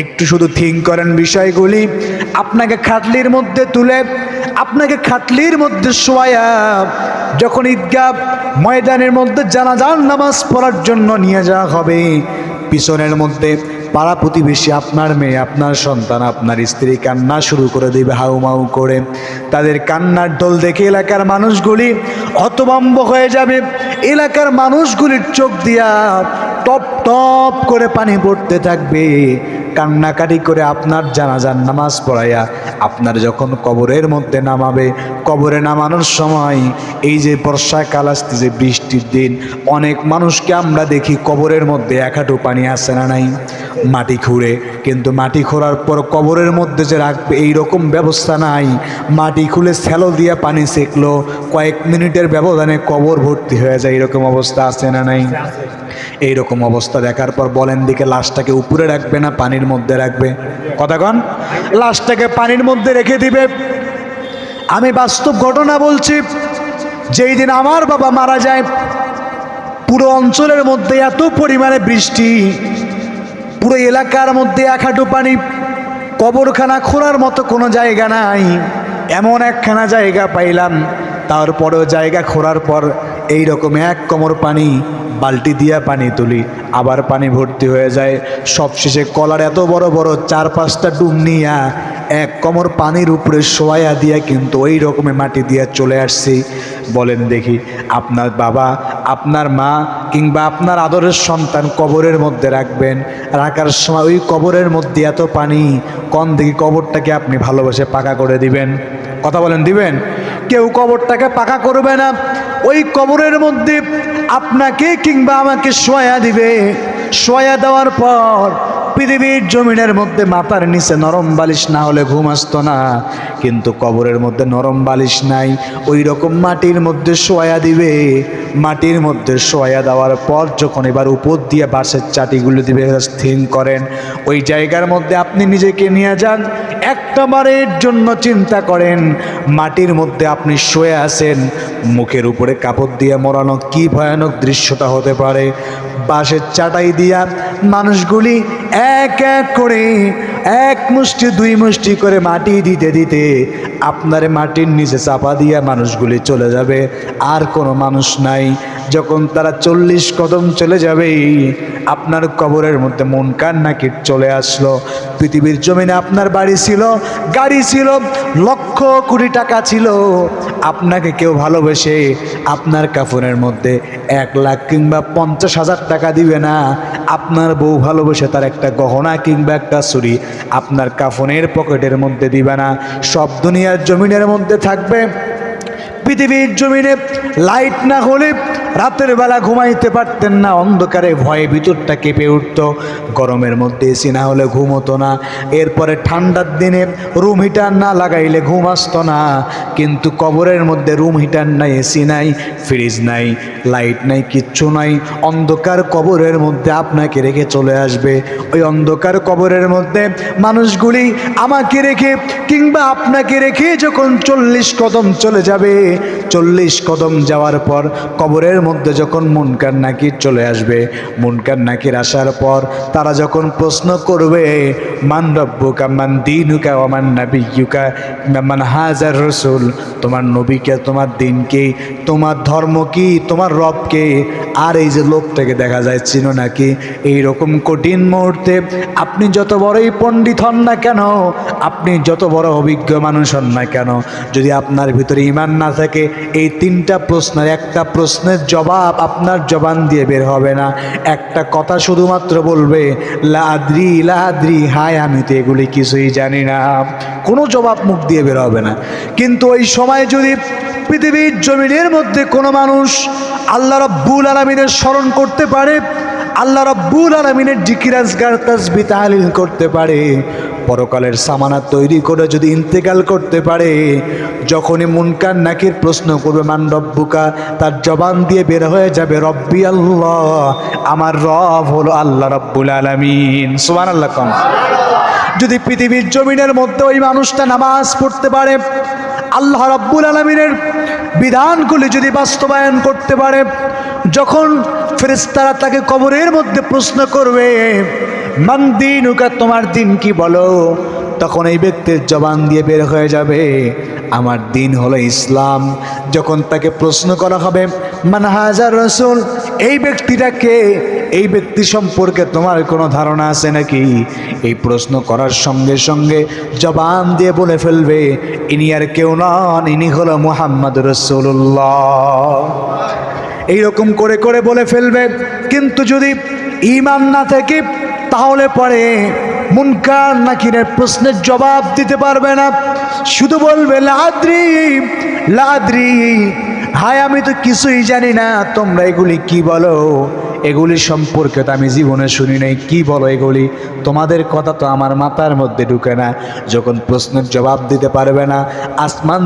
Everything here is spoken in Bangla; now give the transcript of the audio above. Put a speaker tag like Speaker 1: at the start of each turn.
Speaker 1: একটু শুধু থিঙ্ক করেন বিষয়গুলি। আপনাকে খাটলির মধ্যে তুলে, আপনাকে খাটলির মধ্যে শোয়া যখন ঈদগাহ ময়দানের মধ্যে জানাজান নামাজ পড়ার জন্য নিয়ে যাওয়া হবে, পিছনের মধ্যে পাড়া প্রতিবেশী আপনার মেয়ে, আপনার সন্তান, আপনার স্ত্রী কান্না শুরু করে দেবে, হাউ মাউ করে। তাদের কান্নার ঢোল দেখে এলাকার মানুষগুলি হতবম্ব হয়ে যাবে। এলাকার মানুষগুলির চোখ দিয়া টপ টপ করে পানি পড়তে থাকবে। কান্নাকাটি করে আপনার জানাজার নামাজ পড়াইয়া আপনার যখন কবরের মধ্যে নামাবে, কবরে নামানোর সময় এই যে বর্ষাকাল আসতে যে বৃষ্টির দিন, অনেক মানুষকে আমরা দেখি কবরের মধ্যে এক হাঁটু পানি আসে না নাই, মাটি খুঁড়ে। কিন্তু মাটি খোঁড়ার পর কবরের মধ্যে যে রাখবে, এই রকম ব্যবস্থা নাই। মাটি খুলে স্যালো দিয়ে পানি সেকলো, কয়েক মিনিটের ব্যবধানে কবর ভর্তি হয়ে যায়, এরকম অবস্থা আছে না নাই? এইরকম অবস্থা দেখার পর বলেন দিকে লাশটাকে উপরে রাখবে না পানির মধ্যে রাখবে। কথাগণ লাশটাকে পানির মধ্যে রেখে দিবে। আমি বাস্তব ঘটনা বলছি, যেই দিন আমার বাবা মারা যায়, পুরো অঞ্চলের মধ্যে এত পরিমাণে বৃষ্টি, পুরো এলাকার মধ্যে এক হাঁটু পানি, কবরখানা খোঁড়ার মতো কোনো জায়গা নাই, এমন একখানা জায়গা পাইলাম, তারপরেও জায়গা খোঁড়ার পর এই রকম এক কোমর পানি বালতি দিয়া পানি তুলি, আবার পানি ভর্তি হয়ে যায়। সবশেষে কলার এত বড় বড় চার পাঁচটা ডুম নিয়া এক কোমর পানির উপরে শোয়া দিয়া কিন্তু ওই রকমের মাটি দিয়া চলে আসছি। বলেন দেখি, আপনার বাবা, আপনার মা কিংবা আপনার আদরের সন্তান কবরের মধ্যে রাখবেন। রাখার সময় ওই কবরের মধ্যে এত পানি, কন দেখি কবরটাকে আপনি ভালোবাসে পাকা করে দিবেন? কথা বলেন, দিবেন? কেউ কবরটাকে পাকা করবে না ওই কবরের মধ্যে আপনাকে কিংবা আমাকে শোয়া দিবে। শোয়া দেওয়ার পর পৃথিবীর জমিনের মধ্যে মাথার নিচে নরম বালিশ না হলে ঘুম আসতো না। কিন্তু কবরের মধ্যে নরম বালিশ নাই ওই রকম মাটির মধ্যে শোয়া দিবে। মাটির মধ্যে শোয়া দেওয়ার পর যখন এবার উপর দিয়ে বাঁশের চাটিগুলো দিবে স্থির করেন। ওই জায়গার মধ্যে আপনি নিজেকে নিয়ে যান একটা বারের জন্য চিন্তা করেন, মাটির মধ্যে আপনি শুয়ে আছেন। মুখের উপরে কাপড় দিয়ে মরানো কি ভয়ানক দৃশ্যটা হতে পারে? বাঁশের চাটাই দিয়া মানুষগুলি এক এক করে, এক মুষ্টি, দুই মুষ্টি করে মাটি দিতে দিতে আপনার মাটির নিচে চাপা দিয়া মানুষগুলি চলে যাবে। আর কোনো মানুষ নাই। যখন তারা চল্লিশ কদম চলে যাবে, আপনার কবরের মধ্যে মন কান্নাকি চলে আসলো। পৃথিবীর জমিনে আপনার বাড়ি ছিল, গাড়ি ছিল, লক্ষ কোটি টাকা ছিল। আপনাকে কেউ ভালোবেসে আপনার কাফনের মধ্যে এক লাখ কিংবা পঞ্চাশ হাজার টাকা দিবে না। আপনার বউ ভালোবেসে তার একটা গহনা কিংবা একটা ছুরি আপনার কাফনের পকেটের মধ্যে দিবে না। সব দুনিয়ার জমিনের মধ্যে থাকবে। পৃথিবীর জমিনে লাইট না হলে রাতের বেলা ঘুমাইতে পারতেন না। অন্ধকারে ভয়ে ভিতরটা কেঁপে উঠত। গরমের মধ্যে এসি না হলে ঘুম হতো না। এরপরে ঠান্ডার দিনে রুম হিটার না লাগাইলে ঘুম আসতো না। কিন্তু কবরের মধ্যে রুম হিটার নাই, এসি নাই ফ্রিজ নাই লাইট নাই, কিচ্ছু নাই। অন্ধকার কবরের মধ্যে আপনাকে রেখে চলে আসবে। ওই অন্ধকার কবরের মধ্যে মানুষগুলি আমাকে রেখে কিংবা আপনাকে রেখে যখন চল্লিশ কদম চলে যাবে চল্লিশ কদম যাওয়ার পর কবরের মধ্যে যখন মুনকার নাকির চলে আসবে, মুনকার নাকির আসার পর তারা যখন প্রশ্ন করবে, মান রব্বুকা, মান দিনুকা ওমান নাবিয়ুকা মান হাজার রসুল, তোমার নবীকে, তোমার দিনকে, তোমার ধর্ম কি তোমার রবকে? আর এই যে লোকটাকে দেখা যায়, চিনো নাকি? এই রকম কঠিন মুহূর্তে আপনি যত বড়ই পণ্ডিত হন না কেন আপনি যত বড় অভিজ্ঞ মানুষ হন না কেন, যদি আপনার ভিতরে ইমান না থাকে, এই তিনটা প্রশ্নের, একটা প্রশ্নের জবাব আপনার জবান দিয়ে বের হবে না। একটা কথা শুধুমাত্র বলবে, লাদ্রি লাদ্রি, হায়, আমি তো এগুলি কিছুই জানি না। কোনো জবাব মুখ দিয়ে বের হবে না। কিন্তু ওই সময় যদি পৃথিবীর জমিনের মধ্যে কোনো মানুষ আল্লাহ রব্বুল আলমিনের স্মরণ করতে পারে, আল্লাহ রব্বুল আলমিনের জিকিরাজগার তাসবি তাহলিল করতে পারে পরকালের সামানা তৈরি করে যদি ইন্তেকাল করতে পারে, যখনই মুনকার নাকির প্রশ্ন করবে, মান রব্বুকা? তার জবান দিয়ে বের হয়ে যাবে, রব্বি আল্লাহ, আমার রব হলো আল্লাহ রব্বুল আলমিন। সুমান আল্লাহ কম যদি পৃথিবীর জমিনের মধ্যে ওই মানুষটা নামাজ পড়তে পারে, আল্লাহ রব্বুল আলমিনের বিধানগুলি যদি বাস্তবায়ন করতে পারে, যখন ফেরেস্তারা তাকে কবরের মধ্যে প্রশ্ন করবে মান দিনুকা, তোমার দিন কি বলো? তখন এই ব্যক্তির জবান দিয়ে বের হয়ে যাবে। আমার দিন হলো ইসলাম। যখন তাকে প্রশ্ন করা হবে, মান হাজার রসুল? এই ব্যক্তিটাকে এই ব্যক্তি সম্পর্কে তোমার কোনো ধারণা আছে নাকি? এই প্রশ্ন করার সঙ্গে সঙ্গে জবান দিয়ে বলে ফেলবে, ইনি আর কেউ নন, ইনি হলো মোহাম্মদ রসুল্লাহ এইরকম করে করে বলে ফেলবে। কিন্তু যদি ইমান না থাকে তাহলে পরে মুনকার নাকিরের প্রশ্নের জবাব দিতে পারবে না। শুধু বলবে, লাদ্রি লাদ্রি, হায়, আমি তো কিছুই জানি না, তোমরা এগুলি কি বলো? এগুলি সম্পর্কে তো আমি জীবনে শুনি নাই, কি বলো এগুলি? তোমাদের কথা তো আমার মাথার মধ্যে ঢুকে না, যখন প্রশ্নের জবাব দিতে পারবে না, আসমান